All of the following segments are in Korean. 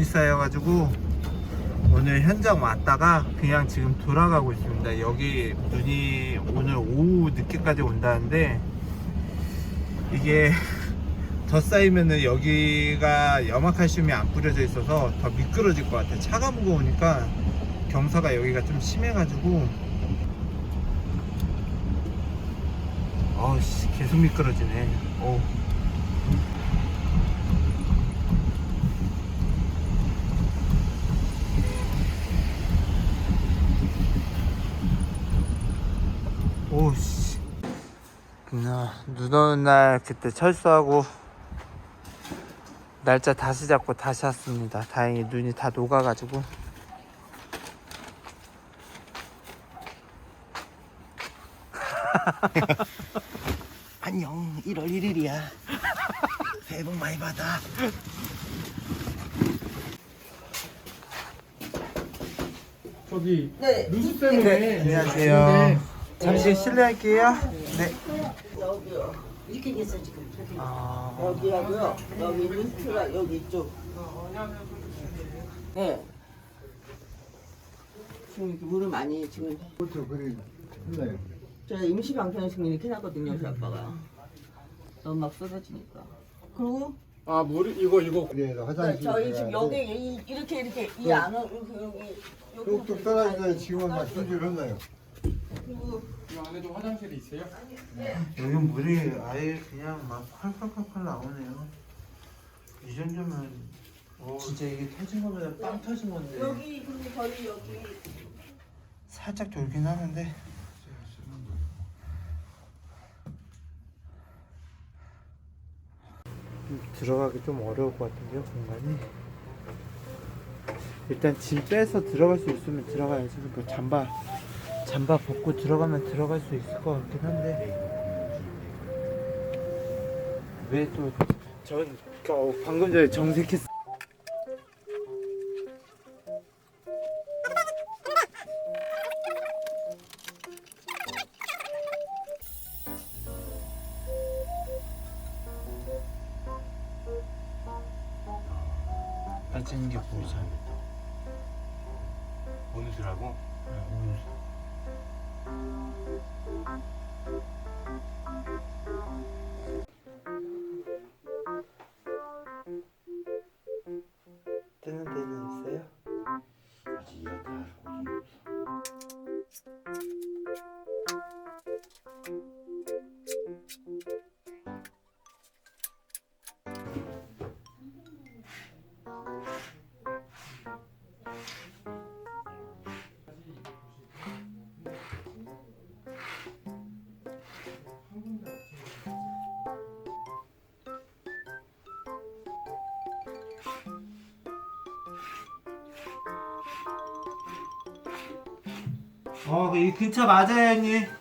눈이 쌓여가지고 오늘 현장 왔다가 그냥 지금 돌아가고 있습니다. 여기 눈이 오늘 오후 늦게까지 온다는데 이게 더 쌓이면은 여기가 염화칼슘이 안 뿌려져 있어서 더 미끄러질 것 같아. 차가 무거우니까 경사가 여기가 좀 심해가지고 어씨 계속 미끄러지네. 어. 오씨. 나, 눈 오는 날 그때 철수하고 날짜 다시 잡고 다시 왔습니다. 다행히 눈이 다 녹아가지고. 안녕 1월 1일이야 새해 복 많이 받아 저기 네 누수 때문에 안녕하세요. 잠시 실례할게요. 네. 여기요. 이렇게 됐어 지금. 아, 여기하고요. 여기 루트가 여기 있죠. 네. 지금 이렇게 물을 많이 지금 그렇죠 그래 흘러요 제가 임시 방편을 지금 이렇게 해놨거든요, 저희 아빠가. 너무 막 쏟아지니까. 그리고 아 물 이거 이거 그래서 네, 화장실 저희 지금 여기 이, 이렇게 이렇게 이 이렇게 여기 여기 뚝뚝 떨어지면 지금은 막 흘러요 그리고 이 안에도 화장실이 있어요? 여기 물이 아예 그냥 막 콸콸콸콸 나오네요. 이 정도면 진짜 이게 터진 거보다 빵 터진 건데. 여기 근데 저희 여기. 살짝 돌긴 하는데. 들어가기 좀 어려울 것 같은데요 공간이? 일단 짐 빼서 들어갈 수 있으면 들어가야지. 뭐 잠바 잠바 벗고 들어가면 들어갈 수 있을 것 같긴 한데. 왜 또전 어, 방금 전에 정색했 빠지는 게 보이죠 온수라고? 뜨는 Thank you. 어, 이 근처 맞아요, 형님.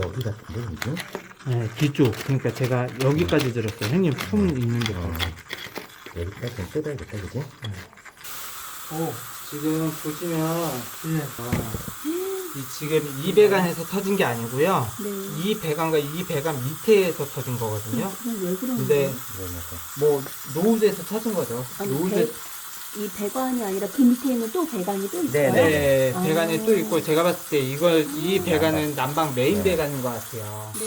여기 같은데 이거? 네, 뒤쪽. 그러니까 제가 여기까지 들었어요. 형님 품 있는 데까지. 여기까지 좀 뜯어야겠다 그지? 오, 지금 보시면 아, 이 지금 이 배관에서 터진 게 아니고요. 이 배관과 이 배관 밑에서 터진 거거든요. 왜 그러는 근데 거예요? 뭐 노후에서 터진 거죠. 아니, 노후에 배, 이 배관이 아니라 그 밑에 있는 또 배관이 또 있어요? 네, 아. 배관이 또 있고 제가 봤을 때 이걸 이 배관은 난방 메인 배관인 것 같아요. 네.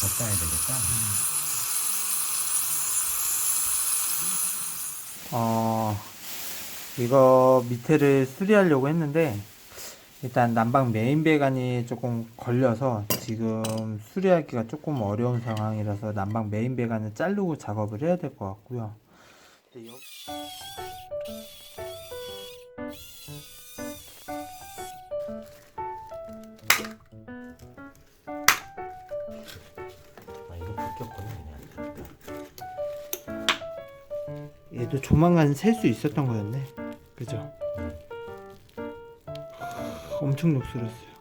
덮어야 되겠다 어, 이거 밑에를 수리하려고 했는데, 일단 난방 메인 배관이 조금 걸려서 지금 수리하기가 조금 어려운 상황이라서 난방 메인 배관을 자르고 작업을 해야 될 것 같고요. 돼요. 아 이거 벗겼구나 그냥. 얘도 조만간 셀 수 있었던 거였네. 그죠? 네. 엄청 녹슬었어요.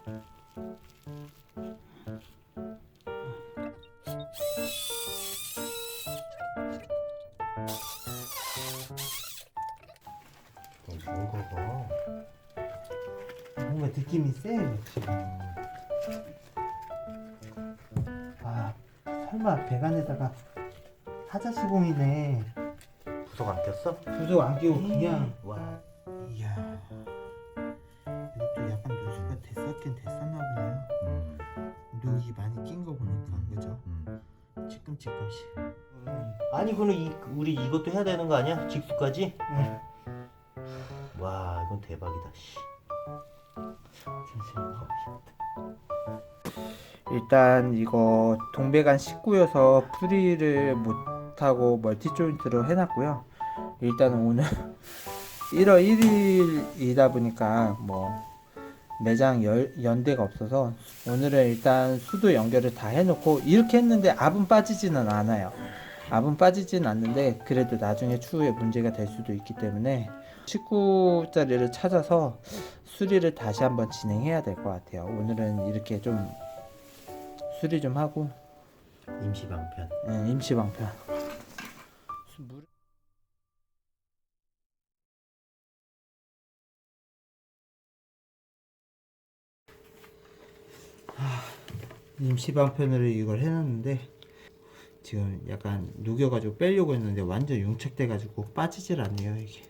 느낌이 세. 아 설마 배관에다가 하자 시공이네. 부속 안 꼈어? 부속 안 끼고 그냥 와. 이야 이것도 약간 누수가 됐었긴 됐었나 보네요 음. 녹이 많이 낀 거 보니까 그죠? 음. 찌끔찌끔씩 아니 그럼 이 우리 이것도 해야 되는 거 아니야? 직수까지? 네. 와 이건 대박이다. 씨. 일단 이거 동배관 식구여서 풀이를 못하고 멀티 조인트로 해놨고요. 일단 오늘 1월 1일이다 보니까 뭐 매장 열, 연대가 없어서 오늘은 일단 수도 연결을 다 해놓고 이렇게 했는데 압은 빠지지는 않아요 압은 빠지지는 않는데 그래도 나중에 추후에 문제가 될 수도 있기 때문에 19짜리를 찾아서 수리를 다시 한번 진행해야 될 것 같아요. 오늘은 이렇게 좀 수리 좀 하고. 임시 방편. 예, 임시 방편. 하, 임시 방편으로 이걸 해놨는데 지금 약간 누겨가지고 빼려고 했는데 완전 융착돼가지고 빠지질 않네요 이게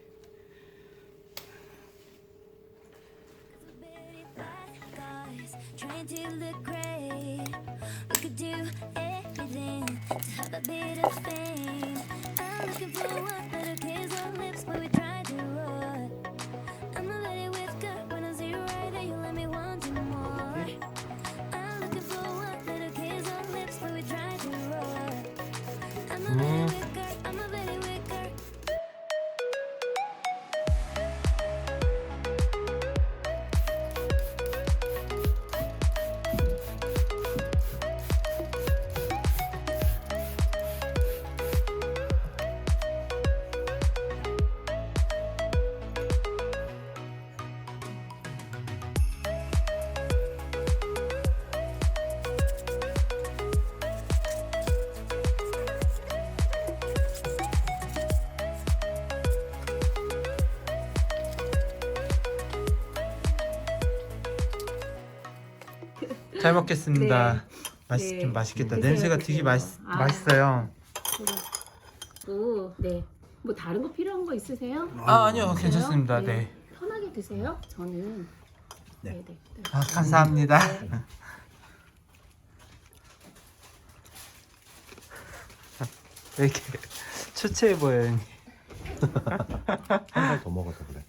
잘 먹겠습니다 네. 맛있, 네. 좀 맛있겠다 드세요, 냄새가. 되게 맛있, 아. 맛있어요 또, 네. 뭐 다른 거 필요한 거 있으세요? 아 아니요? 괜찮습니다 네. 편하게 드세요. 저는 네, 네. 네. 아, 감사합니다. 왜 이렇게 초췌해 보여요, 형님? 한살더 먹어서 그래.